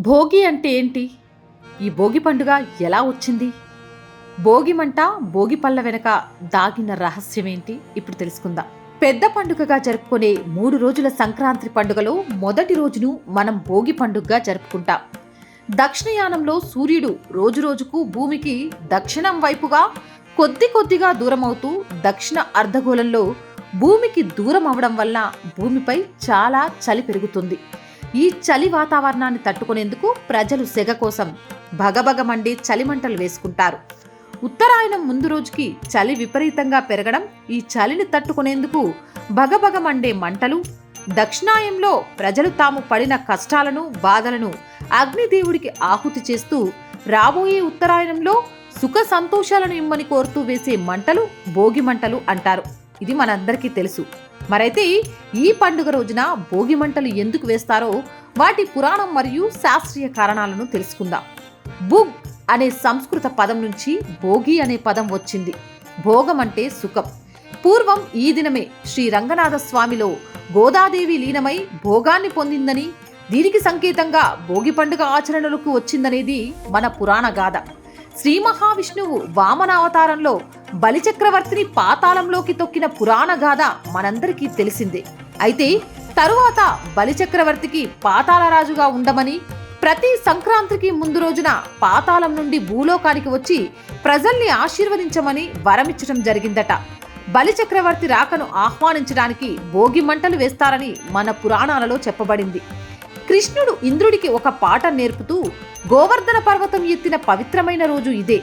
భోగి అంటే ఏంటి? ఈ భోగి పండుగ ఎలా వచ్చింది? భోగి మంట భోగి పళ్ళ వెనక దాగిన రహస్యం ఏంటి? ఇప్పుడు తెలుసుకుందాం. పెద్ద పండుగగా జరుపుకునే మూడు రోజుల సంక్రాంతి పండుగలో మొదటి రోజును మనం భోగి పండుగగా జరుపుకుంటాం. దక్షిణయానంలో సూర్యుడు రోజురోజుకు భూమికి దక్షిణం వైపుగా కొద్ది కొద్దిగా దూరమవుతూ దక్షిణ అర్ధగోళంలో భూమికి దూరం అవడం వల్ల భూమిపై చాలా చలి పెరుగుతుంది. ఈ చలి వాతావరణాన్ని తట్టుకునేందుకు ప్రజలు సెగ కోసం భగభగమండి చలిమంటలు వేసుకుంటారు. ఉత్తరాయణం ముందు రోజుకి చలి విపరీతంగా పెరగడం ఈ చలిని తట్టుకునేందుకు భగభగమండే మంటలు దక్షిణాయంలో ప్రజలు తాము పడిన కష్టాలను బాధలను అగ్నిదేవుడికి ఆహుతి చేస్తూ రాబోయే ఉత్తరాయణంలో సుఖ సంతోషాలను ఇమ్మని కోరుతూ వేసే మంటలు భోగి మంటలు అంటారు. ఇది మనందరికీ తెలుసు. మరైతే ఈ పండుగ రోజున భోగి మంటలు ఎందుకు వేస్తారో వాటి పురాణం మరియు శాస్త్రీయ కారణాలను తెలుసుకుందాం. బుగ్ అనే సంస్కృత పదం నుంచి భోగి అనే పదం వచ్చింది. భోగం అంటే సుఖం. పూర్వం ఈ దినమే శ్రీ రంగనాథ స్వామిలో గోదాదేవి లీనమై భోగాన్ని పొందిందని దీనికి సంకేతంగా భోగి పండుగ ఆచరణలకు వచ్చిందనేది మన పురాణ గాథ. శ్రీ మహావిష్ణువు వామనావతారంలో బలిచక్రవర్తిని పాతాళంలోకి తొక్కిన పురాణ గాథ మనందరికీ తెలిసిందే. అయితే తరువాత బలిచక్రవర్తికి పాతాళరాజుగా ఉండమని ప్రతి సంక్రాంతికి ముందు రోజున పాతాళం నుండి భూలోకానికి వచ్చి ప్రజల్ని ఆశీర్వదించమని వరమిచ్చడం జరిగిందట. బలిచక్రవర్తి రాకను ఆహ్వానించడానికి భోగి మంటలు వేస్తారని మన పురాణాలలో చెప్పబడింది. కృష్ణుడు ఇంద్రుడికి ఒక పాట నేర్పుతూ గోవర్ధన పర్వతం ఎత్తిన పవిత్రమైన రోజు ఇదే.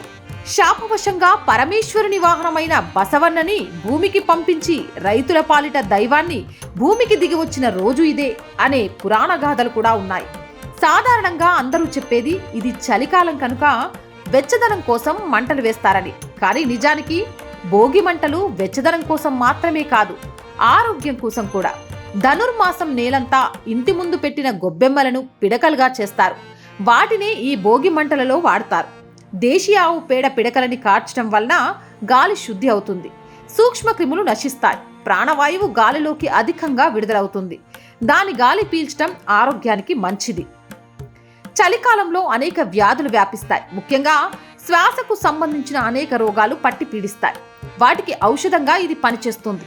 శాపవశంగా పరమేశ్వరుని వాహనమైన బసవన్నని భూమికి పంపించి రైతుల పాలిట దైవాన్ని భూమికి దిగి వచ్చిన రోజు ఇదే అనే పురాణ గాథలు కూడా ఉన్నాయి. సాధారణంగా అందరూ చెప్పేది ఇది చలికాలం కనుక వెచ్చదనం కోసం మంటలు వేస్తారని. కానీ నిజానికి భోగి మంటలు వెచ్చదనం కోసం మాత్రమే కాదు ఆరోగ్యం కోసం కూడా. ధనుర్మాసం నేలంతా ఇంటి ముందు పెట్టిన గొబ్బెమ్మలను పిడకలుగా చేస్తారు. వాటినే ఈ భోగి మంటలలో వాడతారు. దేశీయ ఆవు పేడ పిడకలని కార్చడం వలన గాలి శుద్ధి అవుతుంది. సూక్ష్మ క్రిములు నశిస్తాయి. ప్రాణవాయువు గాలిలోకి అధికంగా విడుదలవుతుంది. దాని గాలి పీల్చడం ఆరోగ్యానికి మంచిది. చలికాలంలో అనేక వ్యాధులు వ్యాపిస్తాయి. ముఖ్యంగా శ్వాసకు సంబంధించిన అనేక రోగాలు పట్టి పీడిస్తాయి. వాటికి ఔషధంగా ఇది పనిచేస్తుంది.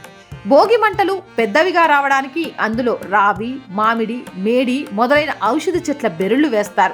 భోగి మంటలు పెద్దవిగా రావడానికి అందులో రావి మామిడి మేడి మొదలైన ఔషధ చెట్ల బెరుళ్ళు వేస్తారు.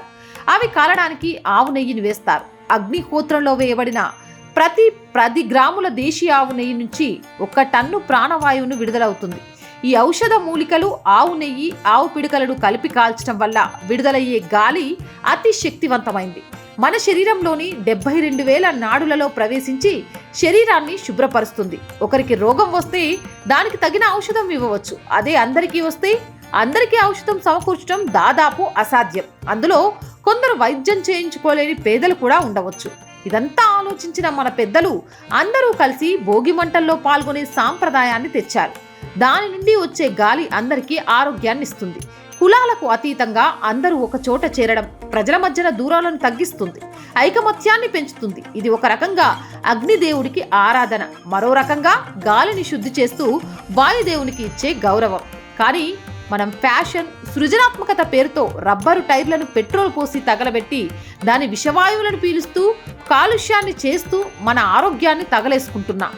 అవి కాలడానికి ఆవు నెయ్యిని వేస్తారు. అగ్నిహోత్రంలో వేయబడిన ప్రతి పది గ్రాముల దేశీయ ఆవు నెయ్యి నుంచి ఒక టన్ను ప్రాణవాయువును విడుదలవుతుంది. ఈ ఔషధ మూలికలు ఆవు నెయ్యి ఆవు పిడకలను కలిపి కాల్చడం వల్ల విడుదలయ్యే గాలి అతి శక్తివంతమైంది. మన శరీరంలోని డెబ్బై రెండు వేల నాడులలో ప్రవేశించి శరీరాన్ని శుభ్రపరుస్తుంది. ఒకరికి రోగం వస్తే దానికి తగిన ఔషధం ఇవ్వవచ్చు. అదే అందరికీ వస్తే అందరికీ ఔషధం సమకూర్చడం దాదాపు అసాధ్యం. అందులో కొందరు వైద్యం చేయించుకోలేని పేదలు కూడా ఉండవచ్చు. ఇదంతా ఆలోచించిన మన పెద్దలు అందరూ కలిసి భోగి మంటల్లో పాల్గొనే సాంప్రదాయాన్ని తెచ్చారు. దాని నుండి వచ్చే గాలి అందరికీ ఆరోగ్యాన్ని ఇస్తుంది. కులాలకు అతీతంగా అందరూ ఒక చోట చేరడం ప్రజల మధ్యన దూరాలను తగ్గిస్తుంది. ఐకమత్యాన్ని పెంచుతుంది. ఇది ఒక రకంగా అగ్నిదేవుడికి ఆరాధన. మరో రకంగా గాలిని శుద్ధి చేస్తూ వాయుదేవునికి ఇచ్చే గౌరవం. కానీ మనం ఫ్యాషన్ సృజనాత్మకత పేరుతో రబ్బరు టైర్లను పెట్రోల్ పోసి తగలబెట్టి దాని విషవాయువులను పీలుస్తూ కాలుష్యాన్ని చేస్తూ మన ఆరోగ్యాన్ని తగలేసుకుంటున్నాం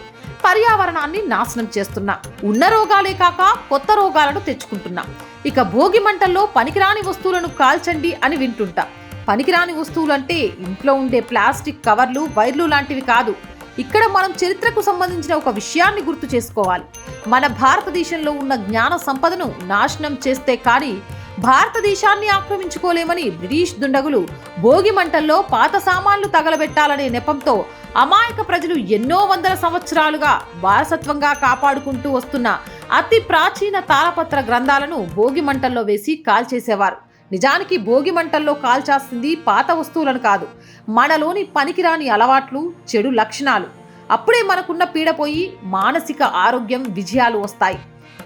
పర్యావరణాన్ని నాశనం చేస్తున్నా ఉన్న రోగాలే కాక కొత్త రోగాలను తెచ్చుకుంటున్నా. ఇక భోగి మంటల్లో పనికిరాని వస్తువులను కాల్చండి అని వింటుంటా. పనికిరాని వస్తువులు అంటే ఇంట్లో ఉండే ప్లాస్టిక్ కవర్లు వైర్లు లాంటివి కాదు. ఇక్కడ మనం చరిత్రకు సంబంధించిన ఒక విషయాన్ని గుర్తు చేసుకోవాలి. మన భారతదేశంలో ఉన్న జ్ఞాన సంపదను నాశనం చేస్తే కానీ భారతదేశాన్ని ఆక్రమించుకోలేమని బ్రిటిష్ దుండగులు భోగి మంటల్లో పాత సామాన్లు తగలబెట్టాలనే నెపంతో అమాయక ప్రజలు ఎన్నో వందల సంవత్సరాలుగా వారసత్వంగా కాపాడుకుంటూ వస్తున్న అతి ప్రాచీన తాళపత్ర గ్రంథాలను భోగి మంటల్లో వేసి కాల్చేసేవారు. నిజానికి భోగి మంటల్లో కాల్చాల్సింది పాత వస్తువులను కాదు. మనలోని పనికిరాని అలవాట్లు చెడు లక్షణాలు. అప్పుడే మనకున్న పీడపోయి మానసిక ఆరోగ్యం విజయాలు వస్తాయి.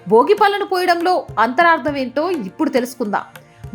భోగి పళ్ళను పోయడంలో అంతరార్థం ఏంటో ఇప్పుడు తెలుసుకుందాం.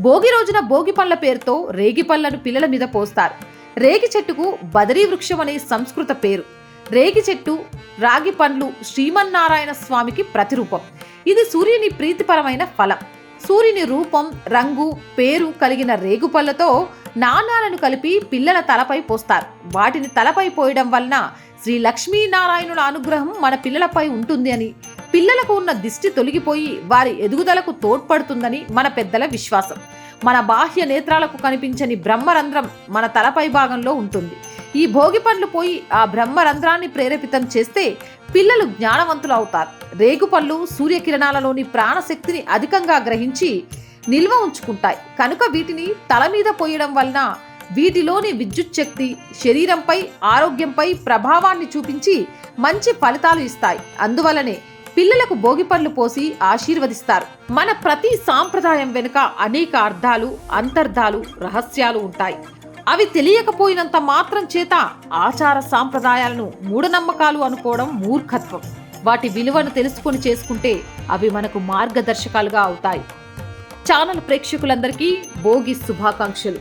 భోగి రోజున భోగి పళ్ళ పేరుతో రేగి పళ్ళను పిల్లల మీద పోస్తారు. రేగి చెట్టుకు బదరీ వృక్షం అనే సంస్కృత పేరు. రేగి చెట్టు రాగి పండ్లు శ్రీమన్నారాయణ స్వామికి ప్రతిరూపం. ఇది సూర్యుని ప్రీతిపరమైన ఫలం. సూర్యుని రూపం రంగు పేరు కలిగిన రేగుపళ్ళతో నాణాలను కలిపి పిల్లల తలపై పోస్తారు. వాటిని తలపై పోయడం వలన శ్రీ లక్ష్మీనారాయణుల అనుగ్రహం మన పిల్లలపై ఉంటుంది అని పిల్లలకు ఉన్న దిష్టి తొలగిపోయి వారి ఎదుగుదలకు తోడ్పడుతుందని మన పెద్దల విశ్వాసం. మన బాహ్య నేత్రాలకు కనిపించని బ్రహ్మరంధ్రం మన తలపై భాగంలో ఉంటుంది. ఈ భోగి పండ్లు పోయి ఆ బ్రహ్మరంధ్రాన్ని ప్రేరేపితం చేస్తే పిల్లలు జ్ఞానవంతులు అవుతారు రేగుపళ్ళు సూర్యకిరణాలలోని ప్రాణశక్తిని అధికంగా గ్రహించి నిల్వ ఉంచుకుంటాయి. కనుక వీటిని తల మీద పోయడం వలన వీటిలోని విద్యుత్ శక్తి శరీరంపై ఆరోగ్యంపై ప్రభావాన్ని చూపించి మంచి ఫలితాలు ఇస్తాయి. అందువలనే పిల్లలకు భోగి పండ్లు పోసి ఆశీర్వదిస్తారు. మన ప్రతి సాంప్రదాయం వెనుక అనేక అర్థాలు అంతర్ధాలు రహస్యాలు ఉంటాయి. అవి తెలియకపోయినంత మాత్రం చేత ఆచార సాంప్రదాయాలను మూఢనమ్మకాలు అనుకోవడం మూర్ఖత్వం. వాటి విలువను తెలుసుకొని చేసుకుంటే అవి మనకు మార్గదర్శకాలుగా అవుతాయి. ఛానల్ ప్రేక్షకులందరికీ భోగి శుభాకాంక్షలు.